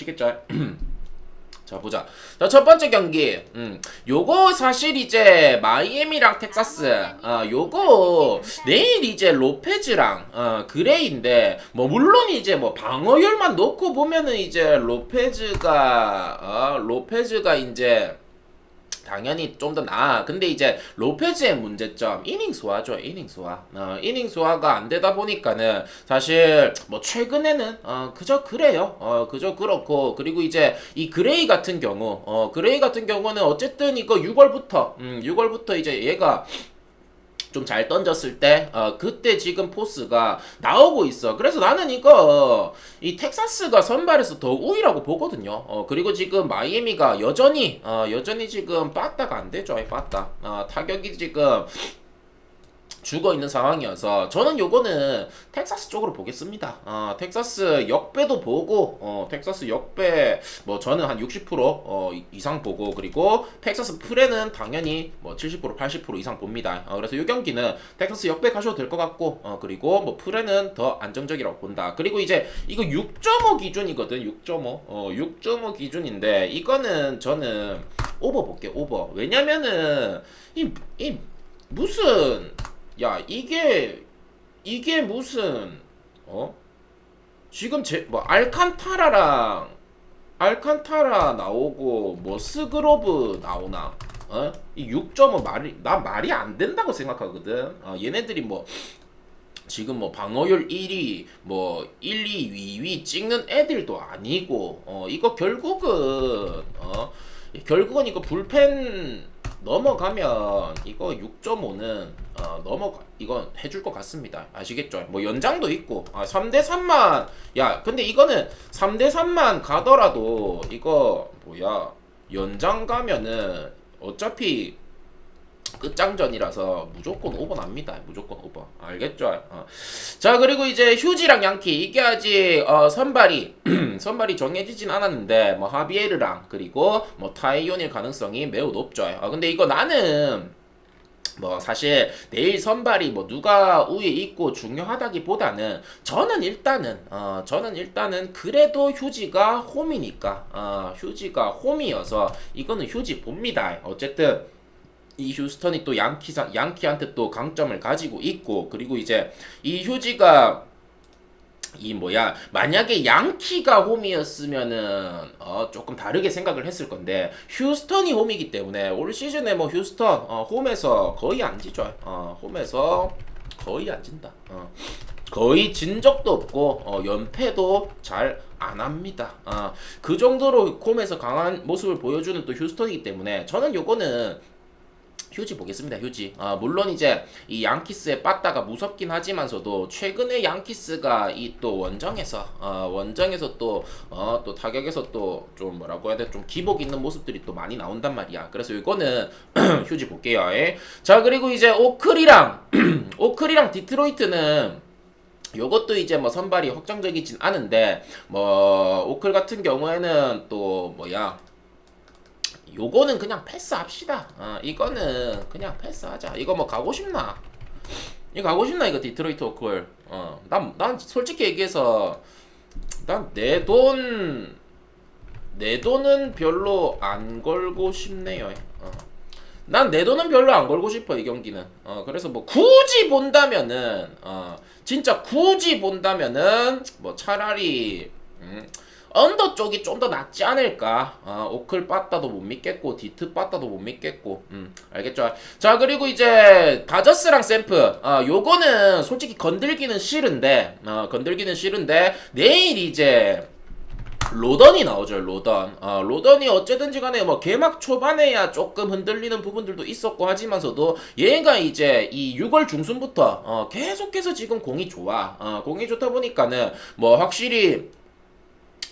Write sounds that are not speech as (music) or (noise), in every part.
아시겠죠? (clears throat) 자 보자. 자 첫 번째 경기. 음, 요거 사실 이제 마이애미랑 텍사스. 아 요거 내일 이제 로페즈랑 어, 그레이인데 뭐 물론 이제 뭐 방어율만 놓고 보면은 이제 로페즈가 어, 로페즈가 이제 당연히 좀 더 나아. 근데 이제 로페즈의 문제점 이닝 소화죠. 이닝 소화. 어, 이닝 소화가 안 되다 보니까는 사실 뭐 최근에는 어, 그저 그래요. 어, 그저 그렇고 그리고 이제 이 그레이 같은 경우 어, 그레이 같은 경우는 어쨌든 이거 6월부터 음, 6월부터 이제 얘가 좀 잘 던졌을 때, 어, 그때 지금 포스가 나오고 있어. 그래서 나는 이거, 이 텍사스가 선발에서 더 우위라고 보거든요. 어, 그리고 지금 마이애미가 여전히, 어, 여전히 지금 빠따가 안 되죠. 이 빠따. 어, 타격이 지금, 죽어 있는 상황이어서 저는 요거는 텍사스 쪽으로 보겠습니다. 어, 텍사스 역배도 보고 어, 텍사스 역배 뭐 저는 한 60% 어, 이- 이상 보고 그리고 텍사스 프레는 당연히 뭐 70% 80% 이상 봅니다. 어, 그래서 이 경기는 텍사스 역배 가셔도 될 것 같고 어, 그리고 뭐 프레는 더 안정적이라고 본다. 그리고 이제 이거 6.5 기준이거든. 6.5 어, 6.5 기준인데 이거는 저는 오버 볼게 오버. 왜냐면은 이, 이 무슨 야 이게 이게 무슨 어? 지금 제뭐 알칸타라랑 알칸타라 나오고 뭐 스그로브 나오나? 어 이 6.5 말이 나 말이 안 된다고 생각하거든. 어 얘네들이 뭐 지금 뭐 방어율 1위, 뭐 1, 2, 2위 찍는 애들도 아니고, 어, 이거 결국은, 어, 결국은 이거 불펜 넘어가면 이거 6.5는 어, 넘어가 이건 해줄 것 같습니다. 아시겠죠? 뭐 연장도 있고 아, 3대 3만 야 근데 이거는 3대 3만 가더라도 이거 뭐야 연장 가면은 어차피 끝장전이라서 무조건 오버 납니다. 무조건 오버. 알겠죠? 어. 자 그리고 이제 휴지랑 양키 이게 아직 어, 선발이 (clears throat) 선발이 정해지진 않았는데 뭐 하비에르랑 그리고 뭐 타이온일 가능성이 매우 높죠. 아 근데 이거 나는 뭐 사실 내일 선발이 뭐 누가 우위에 있고 중요하다기보다는 저는 일단은 어 저는 일단은 그래도 휴지가 홈이니까 어 휴지가 홈이어서 이거는 휴지 봅니다. 어쨌든 이 휴스턴이 또 양키사 양키한테 또 강점을 가지고 있고 그리고 이제 이 휴지가 이 뭐야 만약에 양키가 홈이었으면은 어 조금 다르게 생각을 했을 건데 휴스턴이 홈이기 때문에 올 시즌에 뭐 휴스턴 어 홈에서 거의 안 지죠. 어 홈에서 거의 안 진다. 어 거의 진 적도 없고 어 연패도 잘 안 합니다. 어, 그 정도로 홈에서 강한 모습을 보여주는 또 휴스턴이기 때문에 저는 요거는 휴지 보겠습니다. 휴지. 아, 물론 이제 이 양키스의 빠따가 무섭긴 하지만서도 최근에 양키스가 이 또 원정에서 어, 원정에서 또 어, 또 타격에서 또 좀 뭐라고 해야 돼? 좀 기복 있는 모습들이 또 많이 나온단 말이야. 그래서 이거는 (clears throat) 휴지 볼게요. 예. 자, 그리고 이제 오클이랑 (clears throat) 오클이랑 디트로이트는 요것도 이제 뭐 선발이 확정적이진 않은데 뭐 오클 같은 경우에는 또 뭐야 요거는 그냥 패스합시다. 어, 이거는 그냥 패스하자. 이거 뭐 가고 싶나? 이거 가고 싶나 이거 디트로이트 오클. 어, 난, 난 솔직히 얘기해서 난 내 돈, 내 돈은 별로 안 걸고 싶네요. 어. 난내 돈은 별로 안 걸고 싶어 이 경기는. 어, 그래서 뭐 굳이 본다면은, 어, 진짜 굳이 본다면은 뭐 차라리 음, 언더 쪽이 좀 더 낫지 않을까? 어, 오클 빠따도 못 믿겠고 디트 빠따도 못 믿겠고, 음 알겠죠? 자 그리고 이제 다저스랑 샘프, 어, 요거는 솔직히 건들기는 싫은데, 어, 건들기는 싫은데 내일 이제 로던이 나오죠 로던 어, 로던이 어쨌든지 간에 뭐 개막 초반에야 조금 흔들리는 부분들도 있었고 하지만서도 얘가 이제 이 6월 중순부터 어, 계속해서 지금 공이 좋아 어, 공이 좋다 보니까는 뭐 확실히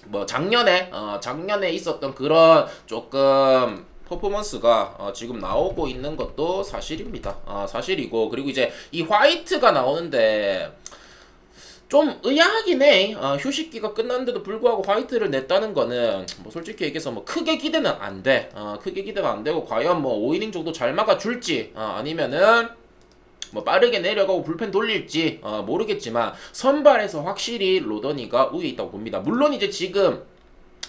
뭐 작년에 어 작년에 있었던 그런 조금 퍼포먼스가 어 지금 나오고 있는 것도 사실입니다. 어 사실이고 그리고 이제 이 화이트가 나오는데 좀 의아하긴 해. 어, 휴식기가 끝났는데도 불구하고 화이트를 냈다는 거는 뭐 솔직히 얘기해서 뭐 크게 기대는 안 돼. 어, 크게 기대는 안 되고 과연 뭐 5이닝 정도 잘 막아줄지 어, 아니면은 뭐 빠르게 내려가고 불펜 돌릴지 어, 모르겠지만 선발에서 확실히 로더니가 우위에 있다고 봅니다. 물론 이제 지금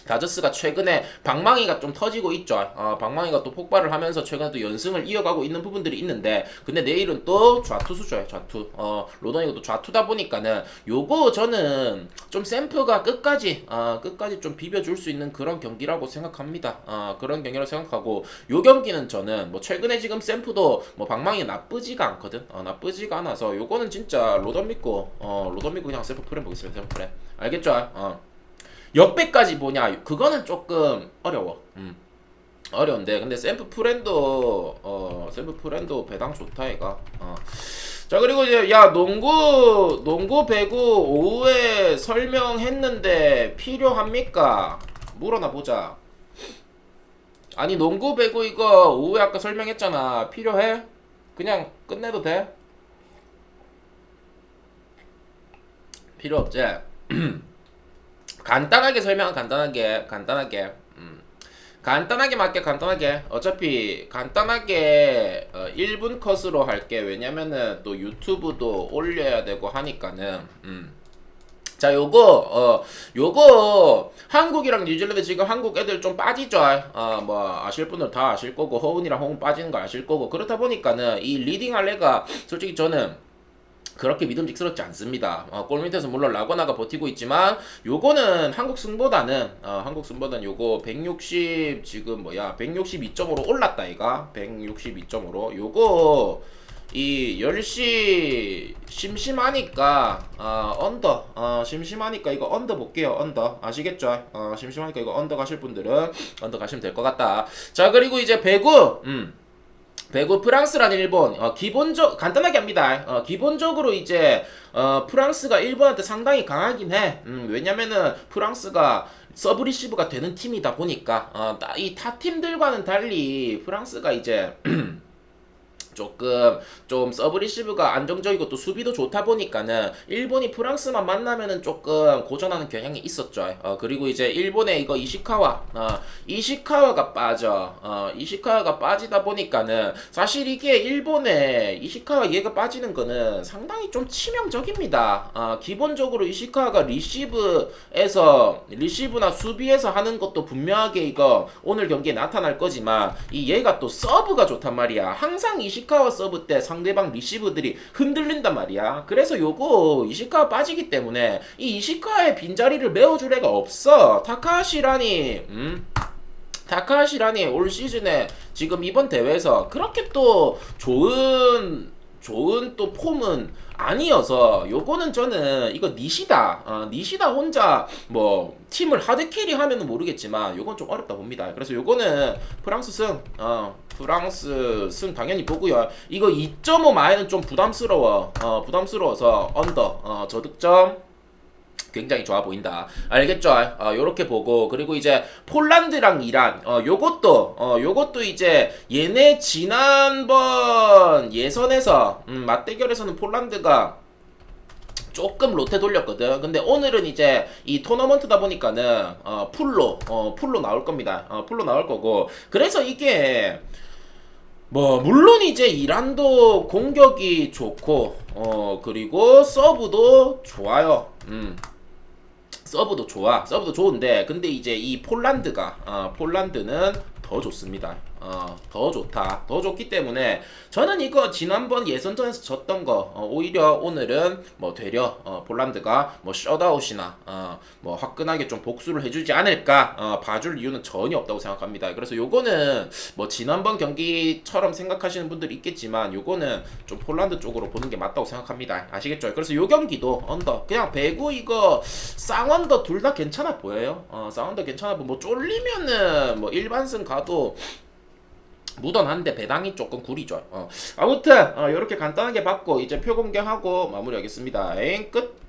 다저스가 최근에 방망이가 좀 터지고 있죠. 어, 방망이가 또 폭발을 하면서 최근에 또 연승을 이어가고 있는 부분들이 있는데, 근데 내일은 또 좌투수죠, 좌투. 어, 로던이가 또 좌투다 보니까는 요거 저는 좀 샘프가 끝까지, 어, 끝까지 좀 비벼줄 수 있는 그런 경기라고 생각합니다. 어, 그런 경기라고 생각하고, 요 경기는 저는 뭐 최근에 지금 샘프도 뭐 방망이 나쁘지가 않거든. 어, 나쁘지가 않아서 요거는 진짜 로던 믿고, 어, 로던 믿고 그냥 샘프 프레임 보겠습니다, 샘프 프레임. 알겠죠? 어. 역배까지 보냐 그거는 조금 어려워. 음. 어려운데 근데 샘프 프렌도 어 샘프 프렌도 배당 좋다 얘가. 어. 자 그리고 이제 야 농구 농구 배구 오후에 설명했는데 필요합니까? 물어나 보자. 아니 농구 배구 이거 오후에 아까 설명했잖아. 필요해? 그냥 끝내도 돼? 필요 없지 (clears throat) 간단하게 설명 간단하게 간단하게 음. 간단하게 맞게 간단하게 어차피 간단하게 어, 1분 컷으로 할게 왜냐면은 또 유튜브도 올려야 되고 하니까는 음. 자 요거 어 요거 한국이랑 뉴질랜드 지금 한국 애들 좀 빠지죠 어뭐 아실 분들 다 아실 거고 허운이랑 홍은 빠지는 거 아실 거고 그렇다 보니까는 이 리딩 할래가 솔직히 저는 그렇게 믿음직스럽지 않습니다. 어, 골 밑에서 물론 라거나가 버티고 있지만 요거는 한국 승보다는 어, 한국 승보다는 요거 160 지금 뭐야 162점으로 올랐다 이가 162점으로 요거 이 10시 심심하니까 어, 언더 어, 심심하니까 이거 언더 볼게요 언더 아시겠죠? 어, 심심하니까 이거 언더 가실 분들은 언더 가시면 될 것 같다. 자 그리고 이제 배구 음. 배구 프랑스라는 일본 어, 기본적 간단하게 합니다. 어, 기본적으로 이제 어, 프랑스가 일본한테 상당히 강하긴 해. 음, 왜냐면은 프랑스가 서브 리시브가 되는 팀이다 보니까 어, 이 타 팀들과는 달리 프랑스가 이제 (clears throat) 조금 좀 서브 리시브가 안정적이고 또 수비도 좋다 보니까는 일본이 프랑스만 만나면은 조금 고전하는 경향이 있었죠. 어, 그리고 이제 일본의 이거 이시카와 어, 이시카와가 빠져. 어, 이시카와가 빠지다 보니까는 사실 이게 일본의 이시카와 얘가 빠지는 거는 상당히 좀 치명적입니다. 어, 기본적으로 이시카와가 리시브에서 리시브나 수비에서 하는 것도 분명하게 이거 오늘 경기에 나타날 거지만 이 얘가 또 서브가 좋단 말이야. 항상 이시 이시카와 서브 때 상대방 리시브들이 흔들린단 말이야. 그래서 요거 이시카와 빠지기 때문에 이 이시카와의 빈자리를 메워줄 애가 없어. 타카시라니, 음? 타카시라니 올 시즌에 지금 이번 대회에서 그렇게 또 좋은 좋은 또 폼은 아니어서 요거는 저는 이거 니시다. 어, 니시다 혼자 뭐 팀을 하드캐리 하면은 모르겠지만 요건 좀 어렵다 봅니다. 그래서 요거는 프랑스 승. 어, 프랑스 승 당연히 보고요. 이거 2.5 마이는 좀 부담스러워. 어, 부담스러워서 언더 어, 저득점 굉장히 좋아 보인다. 알겠죠? 어, 요렇게 보고 그리고 이제 폴란드랑 이란 어 요것도 어 요것도 이제 얘네 지난번 예선에서 음, 맞대결에서는 폴란드가 조금 로테 돌렸거든. 근데 오늘은 이제 이 토너먼트다 보니까는 어 풀로 어 풀로 나올 겁니다. 어 풀로 나올 거고. 그래서 이게 뭐 물론 이제 이란도 공격이 좋고 어 그리고 서브도 좋아요. 음. 서브도 좋아. 서브도 좋은데 근데 이제 이 폴란드가 어, 폴란드는 더 좋습니다. 어, 더 좋다. 더 좋기 때문에 저는 이거 지난번 예선전에서 졌던 거 어, 오히려 오늘은 뭐 되려 어, 폴란드가 뭐 셧아웃이나 어, 뭐 화끈하게 좀 복수를 해주지 않을까 어, 봐줄 이유는 전혀 없다고 생각합니다. 그래서 요거는 뭐 지난번 경기처럼 생각하시는 분들이 있겠지만 요거는 좀 폴란드 쪽으로 보는 게 맞다고 생각합니다. 아시겠죠? 그래서 요 경기도 언더 그냥 배구 이거 쌍언더 둘 다 괜찮아 보여요. 어, 쌍언더 괜찮아 보뭐 쫄리면은 뭐 일반승 가도 묻어난데 배당이 조금 구리죠. 어. 아무튼 어, 이렇게 간단하게 받고 이제 표 공개하고 마무리하겠습니다. 에잉 끝.